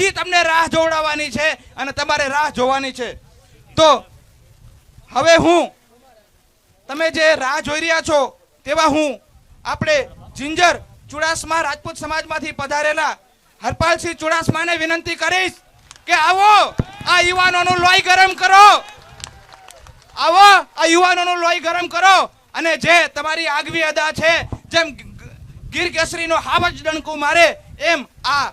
હજી તમને રાહ જોવડાવવાની છે અને તમારે રાહ જોવાની છે. તો હવે હું, તમે જે રાહ જોઈ રહ્યા છો તેવા હું આપણે જિંજર ચુડાસમા રાજપૂત સમાજમાંથી પધારેલા હરપાલસિંહ ચુડાસમાને વિનંતી કરીશ કે આવો, આ યુવાનોનું લોહી ગરમ કરો. આવો, આ યુવાનોનું લોહી ગરમ કરો અને જે તમારી આગવી અદા છે, જેમ ગીર કેસરીનો હાવજ ડણકું મારે, એમ આ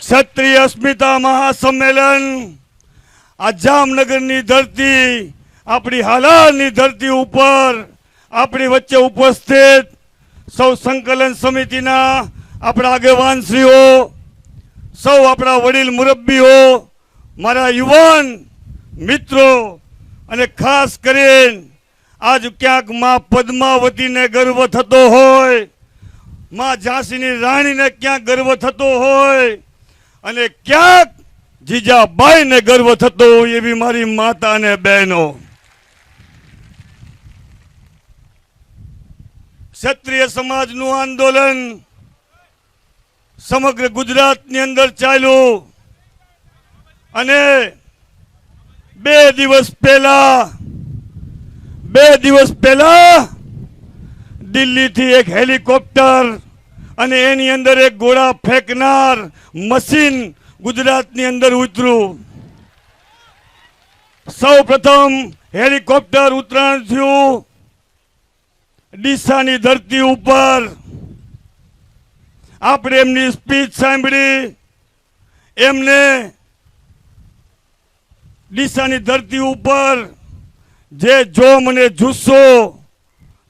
ક્ષત્રિય અસ્મિતા મહાસંમેલન. આ જામનગરની ધરતી, આપણી હાલારની ધરતી ઉપર, આપણી વચ્ચે ઉપસ્થિત સૌ સંકલન સમિતિના આપણા આગેવાનશ્રીઓ, સૌ આપણા વડીલ મુરબ્બીઓ, મારા યુવાન મિત્રો અને ખાસ કરીને આજ ક્યાંકમાં પદ્માવતીને ગર્વ થતો હોય, માં ઝાંસીની રાણીને ક્યાંક ગર્વ થતો હોય અને ક્યાંક જીજાબાઈને ગર્વ થતો હોય એવી મારી માતા અને બહેનો. ક્ષત્રિય સમાજનું આંદોલન સમગ્ર ગુજરાતની અંદર ચાલ્યું અને બે દિવસ પહેલા, બે દિવસ પહેલા દિલ્હીથી એક હેલિકોપ્ટર અને એની અંદર એક ગોળા ફેંકનાર મશીન ગુજરાતની અંદર ઉતર્યું. સૌ પ્રથમ હેલિકોપ્ટર ઉતરાણ થયું. ડીસાની ધરતી ઉપર. આપણે એમની સ્પીચ સાંભળી. એમને ડીસાની ધરતી ઉપર જે જોમ અને જુસ્સો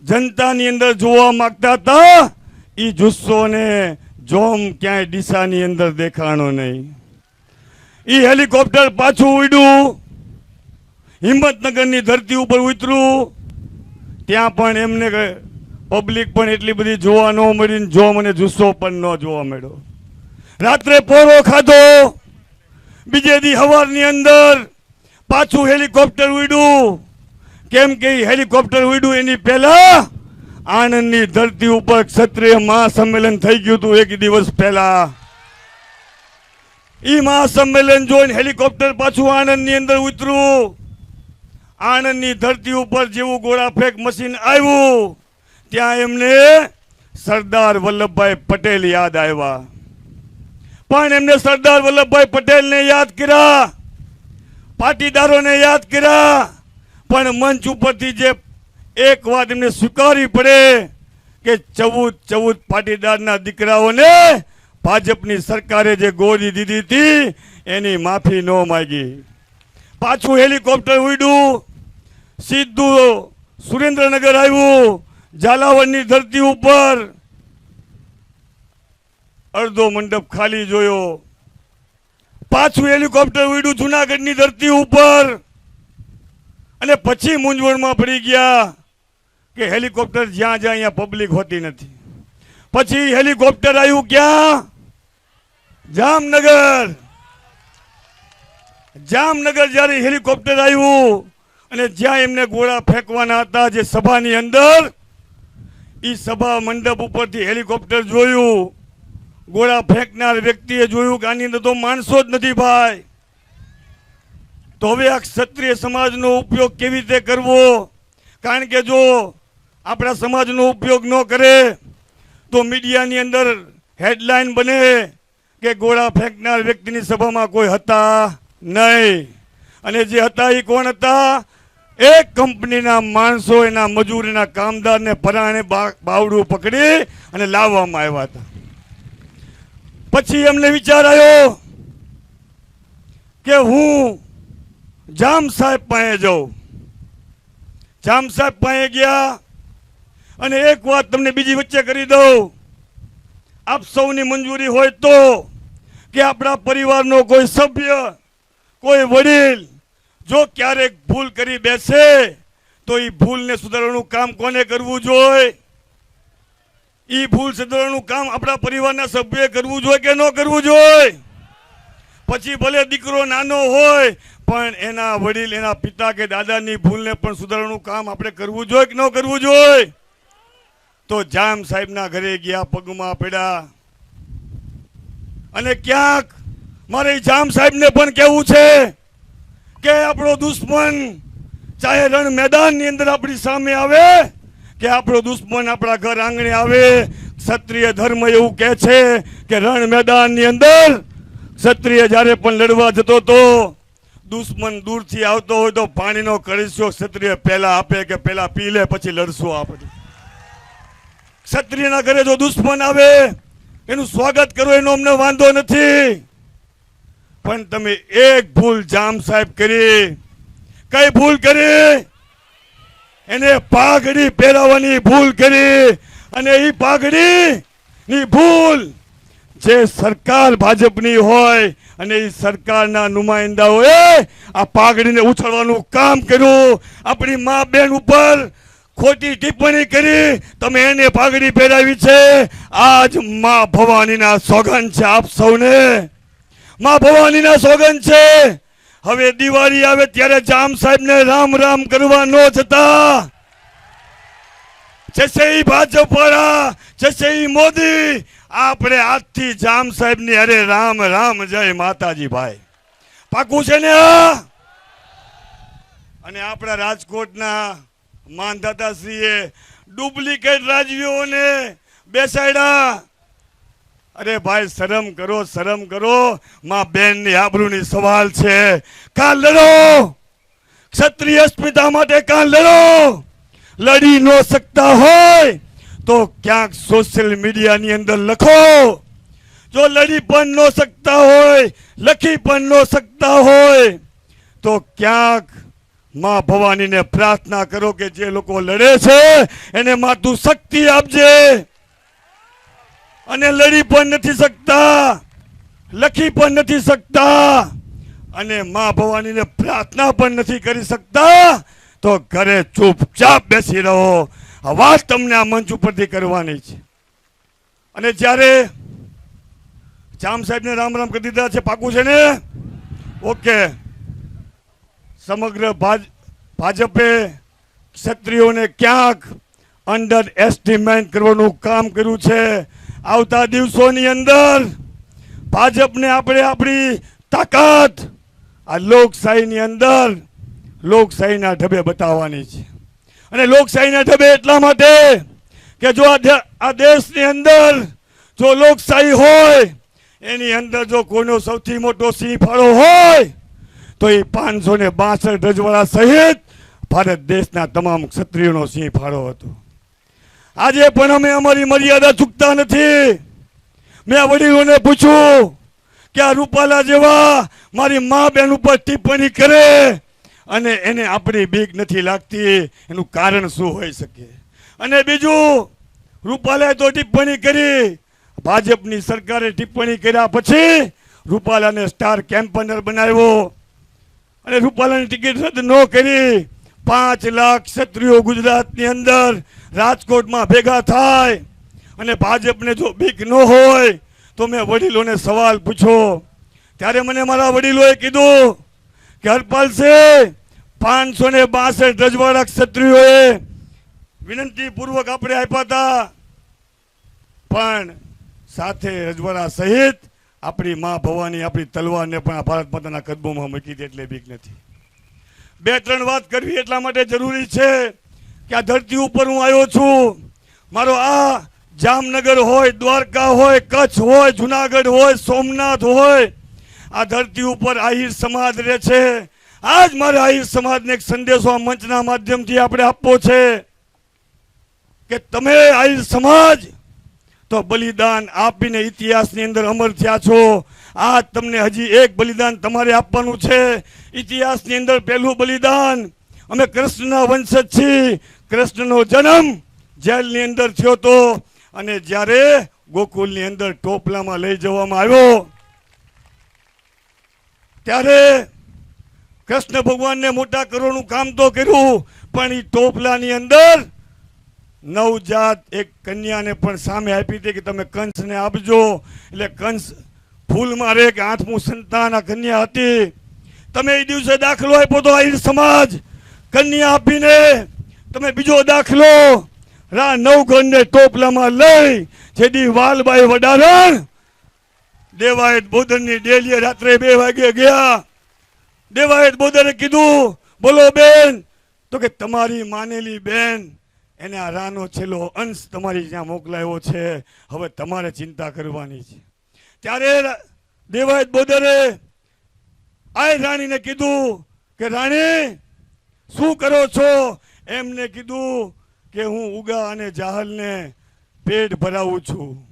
જનતાની અંદર જોવા માંગતા હતા એ જુસ્સો ને જોમ ક્યાંય ડીસાની અંદર દેખાણો નહીં. એ હેલિકોપ્ટર પાછું ઉડ્યું. હિંમતનગરની ધરતી ઉપર ઉતર્યું ત્યાં પણ એમને પબ્લિક પણ એટલી બધી જોવા ન મળી જો મને જુસ્સો પણ ન જોવા મળ્યો. રાત્રે પોરો ખાધો. બીજે દી હવારની અંદર પાછું હેલિકોપ્ટર ઉડ્યું. કેમ કે હેલિકોપ્ટર ઉડ્યું એની પહેલા આણંદની ધરતી ઉપર ક્ષત્રિય મહાસંમેલન થઈ ગયું હતું એક દિવસ પહેલા. ઈ મહાસંમેલન જોઈને હેલિકોપ્ટર પાછું આણંદની અંદર ઉતર્યું. આણંદની ધરતી ઉપર જેવું ગોળા ફેંક મશીન આવ્યું, ત્યાં એમને સરદાર વલ્લભભાઈ પટેલ યાદ આવ્યા. પણ એમને સરદાર વલ્લભભાઈ પટેલને યાદ કર્યા, પાટીદારોને યાદ કર્યા, પણ મંચ ઉપરથી જે એક વાત એમને સ્વીકારવી પડે કે ચૌદ ચૌદ પાટીદારના દીકરાઓને ભાજપની સરકારે જે ગોળી દીધી હતી, એની માફી ન માગી. પાછું હેલિકોપ્ટર ઉડ્યું, સીધું સુરેન્દ્રનગર આવ્યું, ઝાલાવડની ધરતી ઉપર. અડધો મંડપ ખાલી જોયો. પાછું હેલિકોપ્ટર ઉડ્યું જુનાગઢની ધરતી ઉપર. અને પછી મૂંઝવણમાં પડી ગયા. કે હેલિકોપ્ટર જ્યાં જ્યાં અહીંયા પબ્લિક હોતી નથી. પછી હેલિકોપ્ટર આવ્યું ક્યાં? જામનગર. જામનગર જ્યારે હેલિકોપ્ટર આવ્યું અને જ્યાં એમને ગોળા ફેંકવાના હતા જે સભાની અંદર એ સભા મંડપ ઉપરથી હેલિકોપ્ટર જોયું. ગોળા ફેંકનાર વ્યક્તિએ જોયું કે આની અંદર તો માણસો જ નથી ભાઈ. તો હવે આ ક્ષત્રિય સમાજનો ઉપયોગ કેવી રીતે કરવો? કારણ કે જો આપણા સમાજનો ઉપયોગ ન કરે, તો મીડિયાની અંદર હેડલાઇન બને કે ગોળા ફેંકનાર વ્યક્તિની સભામાં કોઈ હતા નહીં. અને જે હતા એ કોણ હતા? એક કંપનીના માણસો, એના મજૂરના કામદારને પરાણે બાવડું પકડી અને લાવવામાં આવ્યા હતા. પછી એમને વિચાર આવ્યો કે હું જામ સાહેબ પાસે જાઉં. જામ સાહેબ પાસે ગયા અને એક વાત તમને બીજી વચ્ચે કરી દઉં. આપ સૌની મંજૂરી હોય તો કે આપણા પરિવારનો કોઈ સભ્ય, કોઈ વડીલ જો ક્યારેક ભૂલ કરી બેસે, તો એ ભૂલને સુધારવાનું કામ કોને કરવું જોઈએ એ ભૂલ સુધારવાનું કામ આપણા પરિવારના સભ્યએ કરવું જોઈએ કે ન કરવું જોઈએ પછી ભલે દીકરો નાનો હોય, પણ એના વડીલ, એના પિતા કે દાદાની ભૂલને પણ સુધારવાનું કામ આપણે કરવું જોઈએ કે ન કરવું જોઈએ તો જામ સાહેબના ઘરે ગયા, પગમાં પડ્યા. અને ક્યાંક મારે જામ સાહેબને પણ કહેવું છે કે આપણો દુશ્મન ચાહે રણ મેદાનની અંદર આપણી સામે આવે, કે આપણો દુશ્મન આપણા ઘર આંગણે આવે. ક્ષત્રિય ધર્મ એવું કહે છે કે રણ મેદાનની અંદર ક્ષત્રિય જ્યારે પણ લડવા જતો તો દુશ્મન દૂરથી આવતો હોય તો પાણીનો કળશો ક્ષત્રિય પહેલા આપે કે પહેલા પી લે, પછી લડશું આપણે. ક્ષત્રિયના ઘરે જો દુશ્મન આવે, એનું સ્વાગત કરો, એનો અમને વાંધો નથી. પણ તમે એક ભૂલ જામ સાહેબ કરી. કઈ ભૂલ કરી? એને પાઘડી પહેરાવવાની ભૂલ કરી. અને એ પાઘડી ની ભૂલ જે સરકાર ભાજપની હોય અને એ સરકારના નુમાઇંદાઓએ આ પાઘડીને ઉછળવાનું કામ કર્યું. આપણી મા બેન ઉપર ખોટી ટિપ્પણી કરી, તમે એને પાઘડી પહેરાવી છે. આજ મા ભવાનીના સોગન છે આપ સૌને. મા ભવાનીના સોગન છે. હવે દિવાળી આવે ત્યારે જામ સાહેબને રામ રામ કરવા ન જતા. જશે ભાજપ વાળા જશે મોદી. આપણે આજથી જામ સાહેબની અરે રામ રામ જય માતાજી ભાઈ પાકું છે ને અને આપણા રાજકોટના માનદાતાશ્રીએ ડુપ્લિકેટ રાજવીઓને બેસાડ્યા. અરે ભાઈ, શરમ કરો શરમ કરો. માં બેનની આબરૂની સવાલ છે. કા લડો. ક્ષત્રિય અસ્મિતા માટે કા લડો. લડી ન શકતા હોય તો ક્યાંક સોશિયલ મીડિયાની અંદર લખો. જો લડી પણ ન શકતા હોય, લખી પણ ન શકતા હોય, તો ક્યાંક માં ભવાનીને પ્રાર્થના કરો કે જે લોકો લડે છે, એને માથું શક્તિ આપજે. અને લડી પણ નથી શકતા, લખી પણ નથી શકતા, અને માં ભવાનીને પ્રાર્થના પણ નથી કરી શકતા, તો ઘરે ચૂપચાપ બેસી રહો. વાત તમને આ મંચ ઉપરથી કરવાની છે. અને જ્યારે જામ સાહેબને રામ રામ કરી દીધા છે, પાકું છે ને? ઓકે. સમગ્ર ભાજ, ભાજપે ક્ષત્રિયોને ક્યાંક અંડર એસ્ટિમેટ કરવાનું કામ કર્યું છે. આવતા દિવસોની અંદર ભાજપને આપણે આપણી તાકાત આ લોકશાહીની અંદર, લોકશાહીના ઢબે બતાવવાની છે. અને લોકશાહીના ઢબે એટલા માટે કે જો આ દેશની અંદર જો લોકશાહી હોય, એની અંદર જો કોઈનો સૌથી મોટો સિંહ ફાળો હોય તો એ પાંચસો ને બાસઠ રજવાડા સહિત ભારત દેશના તમામ ક્ષત્રિયોનો સિંહ ફાળો હતો. આજે પણ અમે અમારી મર્યાદા ચૂકતા નથી. મેં વડીલોને પૂછ્યું કે આ રૂપાલા જેવા મારી મા બેન ઉપર ટિપ્પણી કરે અને એને આપણી બીક નથી લાગતી, એનું કારણ શું હોઈ શકે? અને બીજું, રૂપાલાએ તો ટિપ્પણી કરી. ભાજપની સરકારે ટિપ્પણી કર્યા પછી રૂપાલાને સ્ટાર કેમ્પનર બનાવ્યો. અને રૂપાલાની ટિકિટ રદ ન કરી. પાંચ લાખ ક્ષત્રિયો ગુજરાતની અંદર રાજકોટમાં ભેગા થાય. અને ભાજપને જો બીક ન હોય, તો મેં વડીલોને સવાલ પૂછો. ત્યારે મને મારા વડીલોએ કીધું કે, હરપાલ છે, પાંચસો ને બાસઠ રજવાડા ક્ષત્રિયોએ વિનંતીપૂર્વક આપણે આપ્યા હતા. પણ સાથે રજવાડા સહિત આપણી મા ભવાની, આપણી તલવારને પણ આ ભારત માતાના કદમોમાં મૂકી દે એટલે બીક નથી. બે, ત્રણ વાત કરવી એટલા માટે જરૂરી છે કે આ ધરતી ઉપર હું આવ્યો છું. મારો આ જામનગર હોય, દ્વારકા હોય, કચ્છ હોય, જુનાગઢ હોય, સોમનાથ હોય, આ ધરતી ઉપર આહિર સમાજ રહે છે. આજ મારે આહિર સમાજને એક સંદેશો આ મંચના માધ્યમથી આપણે આપવો છે કે તમે આહિર સમાજ તો બલિદાન આપીને ઇતિહાસની અંદર અમર થયા છો. આ તમને હજી એક બલિદાન તમારે આપવાનું છે. ઇતિહાસની અંદર પહેલું બલિદાન અમે કૃષ્ણના વંશજ છીએ. કૃષ્ણનો જન્મ જેલની અંદર થયો તો અને જ્યારે ગોકુલની અંદર ટોપલામાં લઈ જવામાં આવ્યો, ત્યારે કૃષ્ણ ભગવાનને મોટા કરવાનું કામ તો કર્યું, પણ એ ટોપલાની અંદર નવજાત એક કન્યાને પણ સામે આપી હતી કે તમે કંસને આપજો. એટલે કંસ ફૂલમાં રહે કે આઠમું સંતાન આ કન્યા હતી. તમે એ દિવસે દાખલો આપ્યો તો આહિર સમાજ. કન્યા આપીને તમે બીજો દાખલો. રા નવગણને ટોપલામાં લઈ જેથી વાલબાઈ વડારણ દેવાયત બોધનની ડેલીએ રાત્રે બે વાગે ગયા. દેવાયત બોધને કીધું, બોલો બેન. તો કે, તમારી માનેલી બેન એને આ રાનો છેલ્લો અંશ તમારી ત્યાં મોકલાયો છે, હવે તમારે ચિંતા કરવાની છે. ત્યારે દેવાયત બોદરે આ રાણીને કીધું કે, રાણી, શું કરો છો? એમને કીધું કે, હું ઉગા અને જાહલને પેટ ભરાવું છું.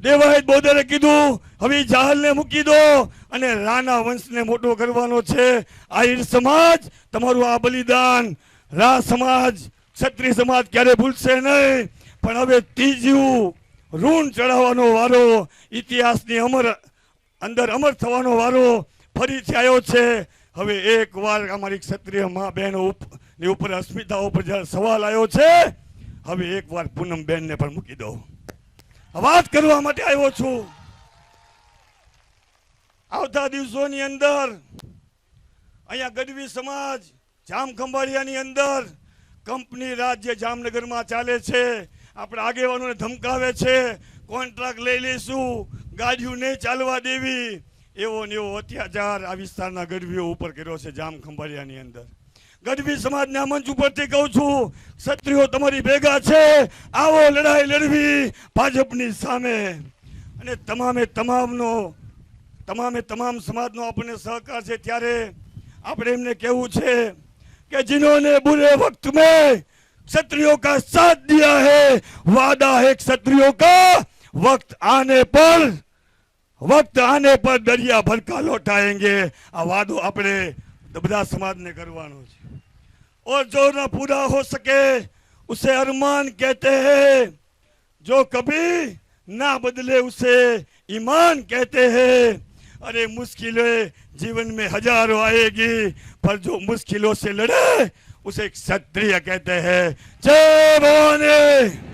દેવાયત બોદરે કીધું, હવે જાહલને મૂકી દો અને રાના વંશને મોટો કરવાનો છે. આહિર સમાજ, તમારું આ બલિદાન, રા સમાજ ક્ષત્રિય સમાજ ક્યારે ભૂલશે નહીં? પણ હવે ત્રીજું, ઋણ ચડાવવાનો વારો ઇતિહાસની અમર અંદર અમર થવાનો વારો ફરીથી આવ્યો છે. હવે એક વાર અમારી ક્ષત્રિય મા બહેનો ની ઉપર અસ્મિતા ઉપર જ્યારે સવાલ આવ્યો છે, હવે એક વાર પૂનમ બેનને પણ મૂકી દો વાત કરવા માટે આવ્યો છું. આવતા દિવસોની અંદર અહીંયા ગઢવી સમાજ જામ ખંભાળિયાની અંદર કંપની રાજ જે જામનગરમાં ચાલે છે. આપણે આગેવાનોને ધમકાવે છે. કોન્ટ્રાક્ટ લઈ લઈશું. ગાડીઓ નહીં ચાલવા દેવી. એવો ને એવો અત્યાચાર આ વિસ્તારના ગઢવીઓ ઉપર કર્યો છે જામ ખંભાળિયાની અંદર. ગઢવી સમાજના મંચ ઉપરથી કહું છું, ક્ષત્રિયો તમારી ભેગા છે. આવો લડાઈ લડવી ભાજપની સામે. અને તમામે તમામનો, તમામે તમામ સમાજનો આપણને સહકાર છે. ત્યારે આપણે એમને કહેવું છે કે जिन्होंने बुरे वक्त में क्षत्रियों का साथ दिया है वादा है क्षत्रियों का वक्त आने पर वक्त आने पर दरिया भर का लौटाएंगे આ વાદો આપણે બધા સમાજને કરવાનો છે और जो न पूरा हो सके उसे अरमान कहते हैं जो कभी ना बदले उसे ईमान कहते हैं अरे मुश्किलें जीवन में हजारों आएगी पर जो मुश्किलों से लड़े उसे क्षत्रिय कहते हैं जय भवानी